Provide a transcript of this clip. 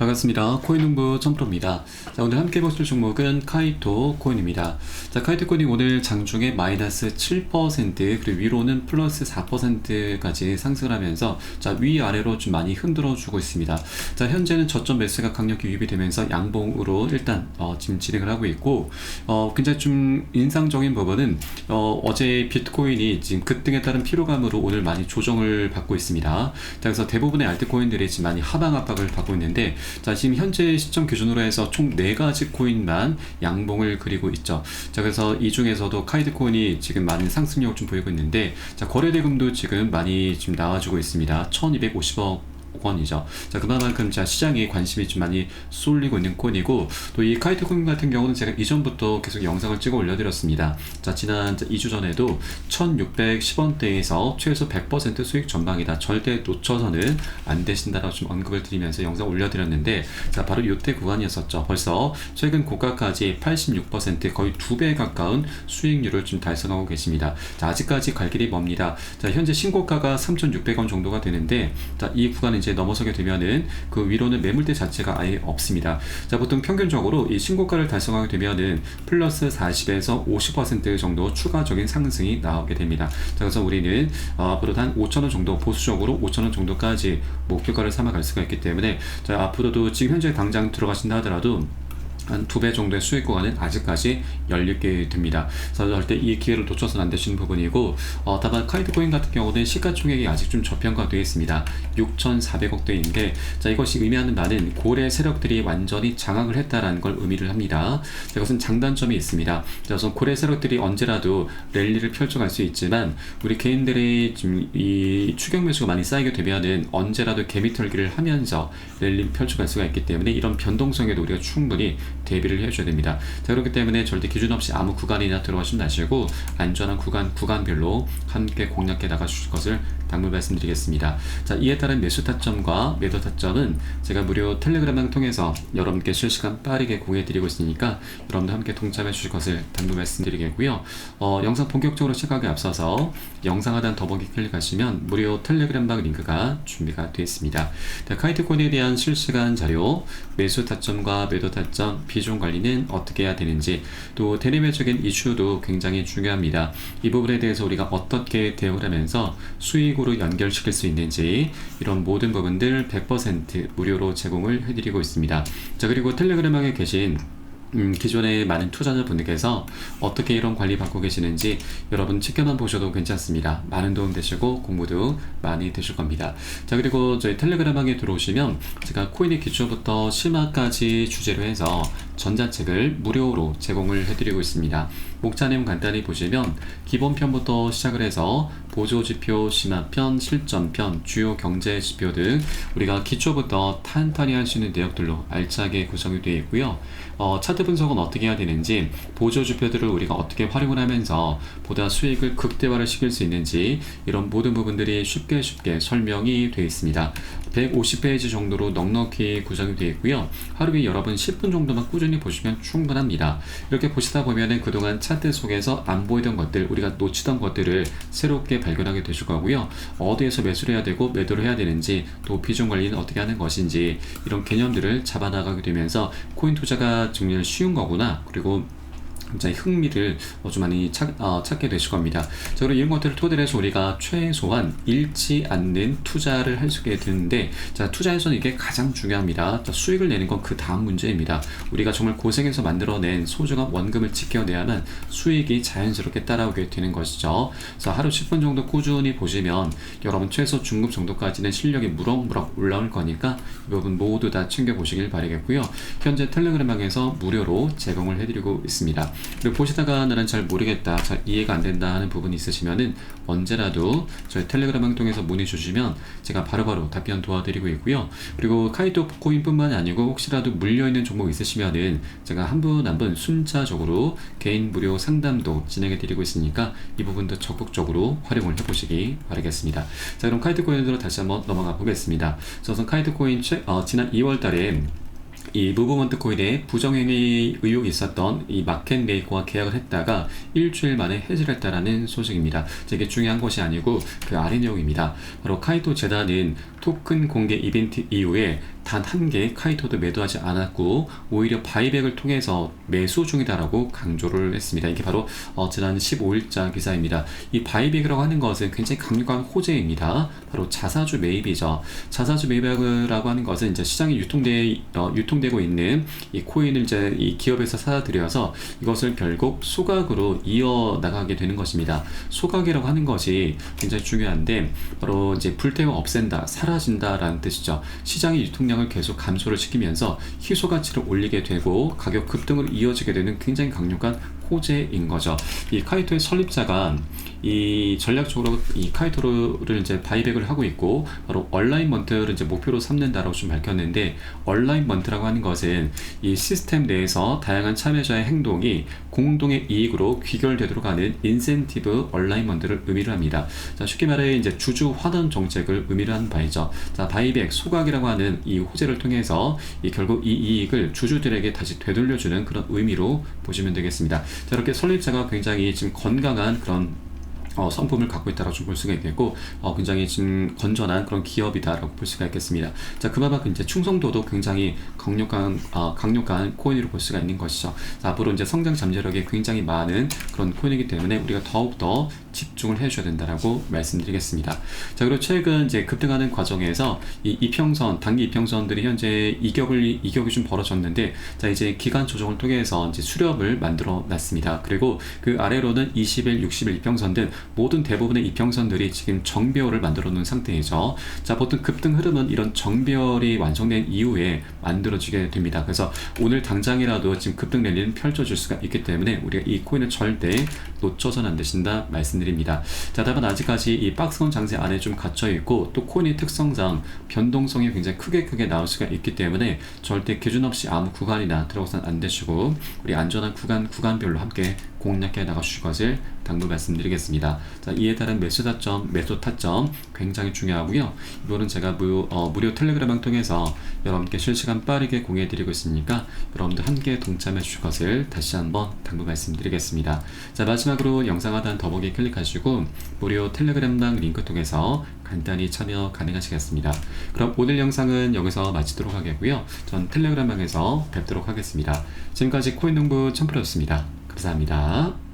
반갑습니다. 코인농부 점프로입니다. 자, 오늘 함께 보실 종목은 카이토 코인입니다. 자, 카이토 코인이 오늘 장중에 마이너스 7% 그리고 위로는 플러스 4%까지 상승을 하면서 자, 위아래로 좀 많이 흔들어 주고 있습니다. 자, 현재는 저점 매수가 강력히 유입이 되면서 양봉으로 일단 어, 지금 진행을 하고 있고 어, 굉장히 좀 인상적인 부분은 어, 어제 비트코인이 지금 급등에 따른 피로감으로 오늘 많이 조정을 받고 있습니다. 자, 그래서 대부분의 알트코인들이 지금 많이 하방 압박을 받고 있는데 자, 지금 현재 시점 기준으로 해서 총 4가지 코인만 양봉을 그리고 있죠. 자, 그래서 이 중에서도 카이드 코인이 지금 많은 상승력을 좀 보이고 있는데 자, 거래 대금도 지금 많이 지금 나와주고 있습니다. 1250억 원이죠. 자, 그만큼 자 시장에 관심이 좀 많이 쏠리고 있는 코인이고 또 이 카이트 코인 같은 경우는 제가 이전부터 계속 영상을 찍어 올려드렸습니다. 자, 지난 2주 전에도 1610원대에서 최소 100% 수익 전망이다. 절대 놓쳐서는 안 되신다라고 좀 언급을 드리면서 영상 올려드렸는데 자, 바로 이때 구간이었었죠. 벌써 최근 고가까지 86% 거의 두 배 가까운 수익률을 좀 달성하고 계십니다. 자, 아직까지 갈 길이 멉니다. 자, 현재 신고가가 3,600원 정도가 되는데 자, 이 구간은 이제 넘어서게 되면은 그 위로는 매물대 자체가 아예 없습니다. 자, 보통 평균적으로 이 신고가를 달성하게 되면은 플러스 40에서 50% 정도 추가적인 상승이 나오게 됩니다. 자, 그래서 우리는 어, 앞으로도 한 5천원 정도 보수적으로 5천원 정도까지 목표가를 삼아 갈 수가 있기 때문에 자, 앞으로도 지금 현재 당장 들어가신다 하더라도 한 두 배 정도의 수익 구간은 아직까지 열리게 됩니다. 그래서 절대 이 기회를 놓쳐서는 안 되시는 부분이고 어, 다만 카이드 코인 같은 경우는 시가총액이 아직 좀 저평가되어 있습니다. 6,400억대인데 자 이것이 의미하는 바는 고래 세력들이 완전히 장악을 했다라는 걸 의미를 합니다. 자, 이것은 장단점이 있습니다. 자, 우선 고래 세력들이 언제라도 랠리를 펼쳐갈 수 있지만 우리 개인들의 지금 이 추격 매수가 많이 쌓이게 되면은 언제라도 개미털기를 하면서 랠리를 펼쳐갈 수가 있기 때문에 이런 변동성에도 우리가 충분히 대비를 해줘야 됩니다. 자, 그렇기 때문에 절대 기준 없이 아무 구간이나 들어가시면 마시고 안전한 구간, 구간별로 함께 공략해 나가주실 것을 당부 말씀드리겠습니다. 자, 이에 따른 매수 타점과 매도 타점은 제가 무료 텔레그램을 통해서 여러분께 실시간 빠르게 공유해 드리고 있으니까 여러분도 함께 동참해 주실 것을 당부 말씀드리겠고요. 어, 영상 본격적으로 시작하기 앞서서 영상 하단 더보기 클릭하시면 무료 텔레그램방 링크가 준비가 되어 있습니다. 자, 카이트코인에 대한 실시간 자료, 매수 타점과 매도 타점, 비중 관리는 어떻게 해야 되는지, 또 대내외적인 이슈도 굉장히 중요합니다. 이 부분에 대해서 우리가 어떻게 대응을 하면서 수익 수익으로 연결시킬 수 있는지 이런 모든 부분들 100% 무료로 제공을 해드리고 있습니다. 자 그리고 텔레그램방에 계신 음, 기존의 많은 투자자분들께서 어떻게 이런 관리 받고 계시는지 여러분 지켜만 보셔도 괜찮습니다. 많은 도움 되시고 공부도 많이 되실 겁니다. 자 그리고 저희 텔레그램방에 들어오시면 제가 코인의 기초부터 심화까지 주제로 해서 전자책을 무료로 제공을 해드리고 있습니다. 목차 내용 간단히 보시면 기본편부터 시작을 해서 보조지표, 심화편, 실전편, 주요 경제 지표 등 우리가 기초부터 탄탄히 할 수 있는 내역들로 알차게 구성이 되어 있고요. 어, 차트 분석은 어떻게 해야 되는지, 보조지표들을 우리가 어떻게 활용을 하면서 보다 수익을 극대화를 시킬 수 있는지 이런 모든 부분들이 쉽게 쉽게 설명이 되어 있습니다. 150페이지 정도로 넉넉히 구성이 되어 있고요. 하루에 여러분 10분 정도만 꾸준히 보시면 충분합니다. 이렇게 보시다 보면은 그동안 차트 속에서 안 보이던 것들, 우리가 놓치던 것들을 새롭게 발견하게 되실 거고요. 어디에서 매수를 해야 되고 매도를 해야 되는지, 또 비중 관리는 어떻게 하는 것인지 이런 개념들을 잡아나가게 되면서 코인 투자가 정말 쉬운 거구나. 그리고 굉장히 흥미를 좀 많이 찾, 어, 찾게 되실 겁니다. 자, 그리고 이런 것들을 토대로 해서 우리가 최소한 잃지 않는 투자를 할 수 있게 되는데, 자, 투자에서는 이게 가장 중요합니다. 자, 수익을 내는 건 그 다음 문제입니다. 우리가 정말 고생해서 만들어낸 소중한 원금을 지켜내야만 수익이 자연스럽게 따라오게 되는 것이죠. 그래서 하루 10분 정도 꾸준히 보시면 여러분 최소 중급 정도까지는 실력이 무럭무럭 올라올 거니까 이 부분 모두 다 챙겨보시길 바라겠고요. 현재 텔레그램방에서 무료로 제공을 해드리고 있습니다. 그리고 보시다가 나는 잘 모르겠다, 잘 이해가 안 된다 하는 부분이 있으시면은 언제라도 저희 텔레그램 통해서 문의 주시면 제가 바로 바로 답변 도와드리고 있고요. 그리고 카이토 코인뿐만 아니고 혹시라도 물려 있는 종목 있으시면은 제가 한 분 한 분 순차적으로 개인 무료 상담도 진행해 드리고 있으니까 이 부분도 적극적으로 활용을 해보시기 바라겠습니다. 자 그럼 카이트 코인으로 다시 한번 넘어가 보겠습니다. 우선 카이트 코인 최, 어, 지난 2월 달에 이 무브먼트 코인에 부정행위 의혹이 있었던 이 마켓 메이커와 계약을 했다가 일주일 만에 해지를 했다라는 소식입니다. 이게 중요한 것이 아니고 그 아래 내용입니다. 바로 카이토 재단은 토큰 공개 이벤트 이후에 단 한개 카이토도 매도하지 않았고 오히려 바이백을 통해서 매수 중이다라고 강조를 했습니다. 이게 바로 어, 지난 15일자 기사입니다. 이 바이백이라고 하는 것은 굉장히 강력한 호재입니다. 바로 자사주 매입이죠. 자사주 매입이라고 하는 것은 이제 시장에 유통돼 어, 유통되고 있는 이 코인을 이제 이 기업에서 사들여서 이것을 결국 소각으로 이어 나가게 되는 것입니다. 소각이라고 하는 것이 굉장히 중요한데 바로 이제 불태워 없앤다, 사라진다라는 뜻이죠. 시장의 유통량 을 계속 감소를 시키면서 희소 가치를 올리게 되고 가격 급등으로 이어지게 되는 굉장히 강력한 호재인 거죠. 이 카이토의 설립자가 이 전략적으로 이 카이토를 이제 바이백을 하고 있고 바로 얼라인먼트를 이제 목표로 삼는다라고 좀 밝혔는데 얼라인먼트라고 하는 것은 이 시스템 내에서 다양한 참여자의 행동이 공동의 이익으로 귀결되도록 하는 인센티브 얼라인먼트를 의미를 합니다. 자, 쉽게 말해 이제 주주 환원 정책을 의미를 하는 바이죠. 자, 바이백 소각이라고 하는 이 호재를 통해서 이 결국 이 이익을 주주들에게 다시 되돌려주는 그런 의미로 보시면 되겠습니다. 자, 이렇게 설립자가 굉장히 지금 건강한 그런 어, 성품을 갖고 있다라고 좀볼 수가 있겠고 어, 굉장히 지금 건전한 그런 기업이다라고 볼 수가 있겠습니다. 자 그만큼 이제 충성도도 굉장히 강력한 어, 강력한 코인으로 볼 수가 있는 것이죠. 자, 앞으로 이제 성장 잠재력이 굉장히 많은 그런 코인이기 때문에 우리가 더욱 더 집중을 해줘야 된다라고 말씀드리겠습니다. 자 그리고 최근 이제 급등하는 과정에서 이 이평선 단기 이평선들이 현재 이격을 이격이 좀 벌어졌는데 자 이제 기간 조정을 통해서 이제 수렴을 만들어 놨습니다. 그리고 그 아래로는 20일, 60일 이평선 등 모든 대부분의 이평선들이 지금 정배열을 만들어 놓은 상태이죠. 자, 보통 급등 흐름은 이런 정배열이 완성된 이후에 만들어지게 됩니다. 그래서 오늘 당장이라도 지금 급등 랠리는 펼쳐질 수가 있기 때문에 우리가 이 코인을 절대 놓쳐서는 안 되신다 말씀드립니다. 자, 다만 아직까지 이 박스권 장세 안에 좀 갇혀 있고 또 코인의 특성상 변동성이 굉장히 크게 크게 나올 수가 있기 때문에 절대 기준 없이 아무 구간이나 들어가서는 안 되시고 우리 안전한 구간 구간별로 함께 공략해 나가주실 것을 당부 말씀드리겠습니다. 자, 이에 따른 매수 타점, 매수 타점 굉장히 중요하고요. 이거는 제가 무, 어, 무료 텔레그램을 통해서 여러분께 실시간 빠르게 공유해 드리고 있으니까 여러분들 함께 동참해 주실 것을 다시 한번 당부 말씀드리겠습니다. 자, 마지막으로 영상 하단 더보기 클릭하시고 무료 텔레그램방 링크 통해서 간단히 참여 가능하시겠습니다. 그럼 오늘 영상은 여기서 마치도록 하겠고요. 전 텔레그램방에서 뵙도록 하겠습니다. 지금까지 코인농부 첨프로였습니다. 감사합니다.